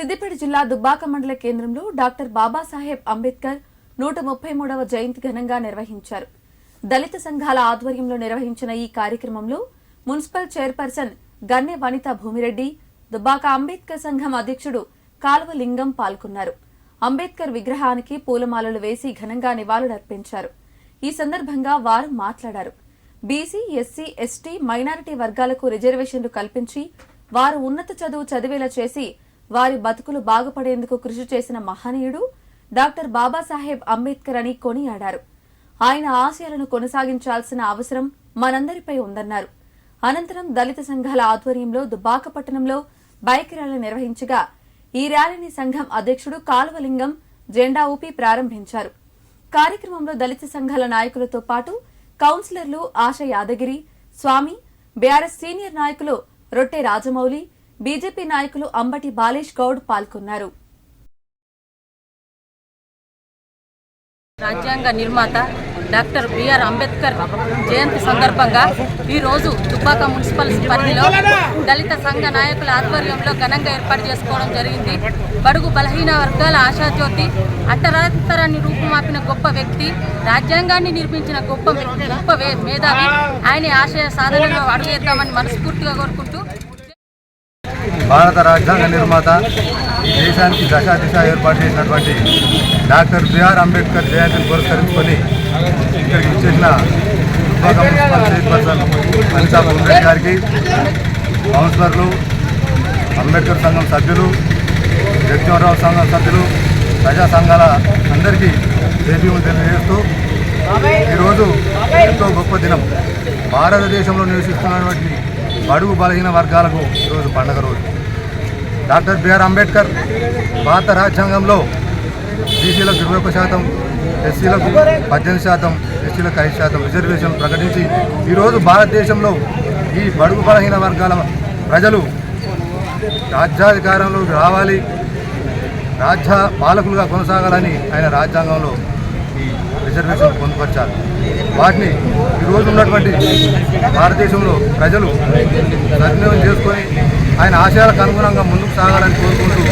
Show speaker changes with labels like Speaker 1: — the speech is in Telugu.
Speaker 1: సిద్దిపేట జిల్లా దుబ్బాక మండల కేంద్రంలో డాక్టర్ బాబాసాహెబ్ అంబేద్కర్ నూట ముప్పై మూడవ జయంతి ఘనంగా నిర్వహించారు. దళిత సంఘాల ఆధ్వర్యంలో నిర్వహించిన ఈ కార్యక్రమంలో మున్సిపల్ చైర్పర్సన్ గన్నె వనిత భూమిరెడ్డి దుబ్బాక అంబేద్కర్ సంఘం అధ్యక్షుడు కాలువ లింగం పాల్గొన్నారు. అంబేద్కర్ విగ్రహానికి పూలమాలలు వేసి ఘనంగా నివాళులర్పించారు. ఈ సందర్భంగా వారు మాట్లాడారు. బీసీ ఎస్సీ ఎస్టీ మైనారిటీ వర్గాలకు రిజర్వేషన్లు కల్పించి వారు ఉన్నత చదువు చదివేలా చేసి వారి బతుకులు బాగుపడేందుకు కృషి చేసిన మహనీయుడు డాక్టర్ బాబాసాహెబ్ అంబేద్కర్ అని కొనియాడారు. ఆయన ఆశయాలను కొనసాగించాల్సిన అవసరం మనందరిపై ఉందన్నారు. అనంతరం దళిత సంఘాల ఆధ్వర్యంలో దుబాక పట్టణంలో బైక్ ర్యాలీ నిర్వహించగా ఈ ర్యాలీని సంఘం అధ్యక్షుడు కాలువలింగం జెండా ఊపి ప్రారంభించారు. కార్యక్రమంలో దళిత సంఘాల నాయకులతో పాటు కౌన్సిలర్లు ఆశ యాదగిరి స్వామి బీఆర్ఎస్ సీనియర్ నాయకులు రొట్టె రాజమౌళి బీజేపీ నాయకులు అంబటి బాలేష్ గౌడ్ పాల్గొన్నారు.
Speaker 2: రాజ్యాంగ నిర్మాత డాక్టర్ బిఆర్ అంబేద్కర్ జయంతి సందర్భంగా ఈరోజు తుపాక మున్సిపల్ పరిధిలో దళిత సంఘ నాయకుల ఆధ్వర్యంలో ఘనంగా ఏర్పాటు చేసుకోవడం జరిగింది. బడుగు బలహీన వర్గాల ఆశాజ్యోతి అంటరాంతరాన్ని రూపుమాపిన గొప్ప వ్యక్తి రాజ్యాంగాన్ని నిర్మించిన గొప్ప గొప్ప మేధావి. ఆయన ఆశయ సాధనలో అడుగేద్దామని మనస్ఫూర్తిగా కోరుకుంటూ
Speaker 3: భారత రాజ్యాంగ నిర్మాత దేశానికి దశ దిశ ఏర్పాటు చేసినటువంటి డాక్టర్ బిఆర్ అంబేద్కర్ జయంతిని పురస్కరించుకొని ఇక్కడికి ఇచ్చేసిన చైర్పర్సన్ అనితా బొమ్మిరెడ్డి గారికి కౌన్సిలర్లు అంబేద్కర్ సంఘం సభ్యులు జగజీవనరావు సంఘం సభ్యులు ప్రజా సంఘాల అందరికీ దేశీయులు తెలియజేస్తూ ఈరోజు ఎంతో గొప్ప దినం. భారతదేశంలో నివసిస్తున్నటువంటి బడుగు బలహీన వర్గాలకు ఈరోజు పండగ రోజు. డాక్టర్ బిఆర్ అంబేద్కర్ భారత రాజ్యాంగంలో బీసీలకు ఇరవై ఒక శాతం ఎస్సీలకు పద్దెనిమిది శాతం ఎస్సీలకు ఐదు శాతం రిజర్వేషన్ ప్రకటించి ఈరోజు భారతదేశంలో ఈ బడుగు బలహీన వర్గాల ప్రజలు రాజ్యాధికారంలోకి రావాలి రాజ్య పాలకులుగా కొనసాగాలని ఆయన రాజ్యాంగంలో ఈ రిజర్వేషన్ పొందుపరిచారు. వాటిని ఈరోజు ఉన్నటువంటి భారతదేశంలో ప్రజలు సద్వినియోగం చేసుకొని ఆయన ఆశయాలకు అనుగుణంగా ముందుకు సాగాలని కోరుకుంటూ